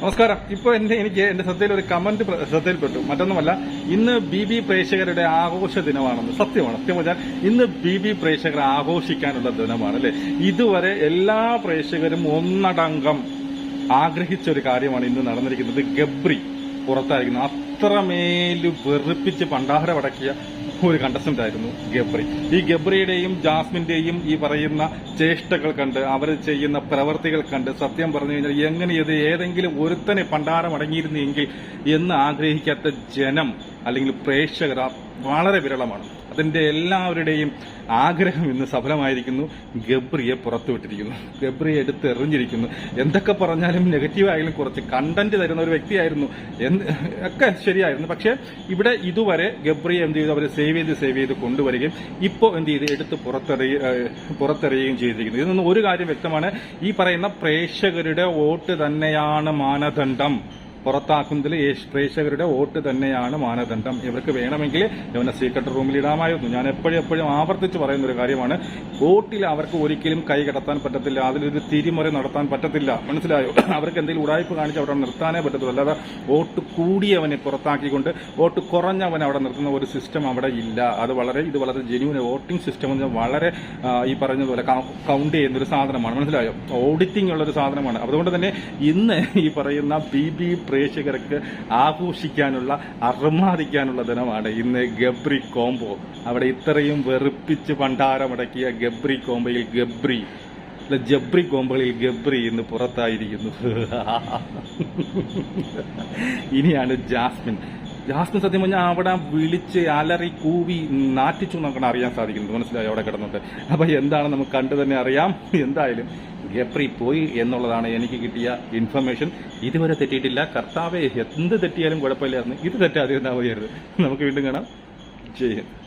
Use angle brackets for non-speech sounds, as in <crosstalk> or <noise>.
നമസ്കാരം. ഇപ്പൊ എന്റെ എനിക്ക് എന്റെ ശ്രദ്ധയിൽ ഒരു കമന്റ് ശ്രദ്ധയിൽപ്പെട്ടു. മറ്റൊന്നുമല്ല ഇന്ന് ബി ബി പ്രേക്ഷകരുടെ ആഘോഷ ദിനമാണെന്ന് സത്യമാണ്. സത്യം പറഞ്ഞാൽ ഇന്ന് ബി ബി പ്രേക്ഷകർ ആഘോഷിക്കാനുള്ള ദിനമാണ് അല്ലെ? ഇതുവരെ എല്ലാ പ്രേക്ഷകരും ഒന്നടങ്കം ആഗ്രഹിച്ച ഒരു കാര്യമാണ് ഇന്ന് നടന്നിരിക്കുന്നത് ഗബ്രി പുറത്തായിരിക്കുന്നത് അത്രമേൽ വെറുപ്പിച്ച് പണ്ടാരമടക്കിയ ഒരു കണ്ടസ്റ്റന്റ് ആയിരുന്നു ഗബ്രി. ഈ ഗബ്രിയുടെയും ജാസ്മിന്റെയും ഈ പറയുന്ന ചേഷ്ടകൾ കണ്ട് അവർ ചെയ്യുന്ന പ്രവർത്തികൾ കണ്ട് സത്യം പറഞ്ഞു കഴിഞ്ഞാൽ എങ്ങനെ ഇത് ഏതെങ്കിലും ഒരുത്തനെ പണ്ടാരം അടങ്ങിയിരുന്നെങ്കിൽ എന്ന് ആഗ്രഹിക്കാത്ത ജനം അല്ലെങ്കിൽ പ്രേക്ഷകർ വളരെ വിരളമാണ്. അതിന്റെ എല്ലാവരുടെയും ആഗ്രഹം ഇന്ന് സഫലമായിരിക്കുന്നു. ഗബ്രിയെ പുറത്തുവിട്ടിരിക്കുന്നു. ഗബ്രിയെ എടുത്ത് എറിഞ്ഞിരിക്കുന്നു. എന്തൊക്കെ പറഞ്ഞാലും നെഗറ്റീവായാലും കുറച്ച് കണ്ടന്റ് തരുന്ന ഒരു വ്യക്തിയായിരുന്നു. ഒക്കെ ശരിയായിരുന്നു. പക്ഷേ ഇവിടെ ഇതുവരെ ഗബ്രിയെ എന്ത് ചെയ്തു? അവർ സേവ് ചെയ്ത് സേവ് ചെയ്ത് കൊണ്ടുവരികയും ഇപ്പോൾ എന്ത് ചെയ്ത്? എടുത്ത് പുറത്തെറിയ പുറത്തെറിയുകയും ചെയ്തിരിക്കുന്നു. ഇതിൽ നിന്ന് ഒരു കാര്യം വ്യക്തമാണ്. ഈ പറയുന്ന പ്രേക്ഷകരുടെ വോട്ട് തന്നെയാണ് മാനദണ്ഡം. പുറത്താക്കുന്നതിൽ പ്രേക്ഷകരുടെ വോട്ട് തന്നെയാണ് മാനദണ്ഡം. ഇവർക്ക് വേണമെങ്കിൽ ഇവനെ സീക്രട്ട് റൂമിൽ ഇടാമായിരുന്നു. ഞാൻ എപ്പോഴും എപ്പോഴും ആവർത്തിച്ച് പറയുന്ന ഒരു കാര്യമാണ്. വോട്ടിൽ അവർക്ക് ഒരിക്കലും കൈ കടത്താൻ പറ്റത്തില്ല. അതിലൊരു തിരിമുറ നടത്താൻ പറ്റത്തില്ല. മനസ്സിലായോ? <clears throat> അവർക്ക് എന്തെങ്കിലും ഉടായ്പ കാണിച്ച് അവിടെ നിർത്താനേ പറ്റത്തുള്ളൂ. അല്ലാതെ വോട്ട് കൂടിയവനെ പുറത്താക്കിക്കൊണ്ട് വോട്ട് കുറഞ്ഞവനെ അവിടെ നിർത്തുന്ന ഒരു സിസ്റ്റം അവിടെ ഇല്ല. അത് വളരെ ഇത് വളരെ ജെന്യൂൻ വോട്ടിംഗ് സിസ്റ്റം എന്ന് വളരെ ഈ പറഞ്ഞതുപോലെ കൗണ്ട് ചെയ്യുന്ന ഒരു സാധനമാണ്. മനസ്സിലായോ? ഓഡിറ്റിംഗ് ഉള്ള ഒരു സാധനമാണ്. അതുകൊണ്ട് തന്നെ ഇന്ന് ഈ പറയുന്ന ബി ബി പ്രേക്ഷകർക്ക് ആഘോഷിക്കാനുള്ള അർമാദിക്കാനുള്ള ദിനമാണ് ഇന്ന് ഗബ്രി കോംബോ. അവിടെ ഇത്രയും വെറുപ്പിച്ച് പണ്ടാരമടക്കിയ ഗബ്രി കോംബോയിൽ ഗബ്രി. അല്ല ജബ്രി കോമ്പളിൽ ഗബ്രി ഇന്ന് പുറത്തായിരിക്കുന്നു. ഇനിയാണ് ജാസ്മിൻ. ജാസ്മിൻ സത്യം പറഞ്ഞാൽ അവിടെ വിളിച്ച് അലറി കൂവി നാറ്റിച്ചു നോക്കണം അറിയാൻ സാധിക്കുന്നു. മനസ്സിലായി? അവിടെ കിടന്നിട്ട് അപ്പൊ എന്താണ് നമുക്ക് കണ്ടു തന്നെ അറിയാം. എന്തായാലും ഗബ്രി പോയി എന്നുള്ളതാണ് എനിക്ക് കിട്ടിയ ഇൻഫർമേഷൻ ഇതുവരെ തെറ്റിയിട്ടില്ല. കർത്താവെ എന്ത് തെറ്റിയാലും കുഴപ്പമില്ലായിരുന്നു. ഇത് തെറ്റാതിരുന്നാൽ മതിയായിരുന്നു നമുക്ക് വീണ്ടും കാണാം. ജയ്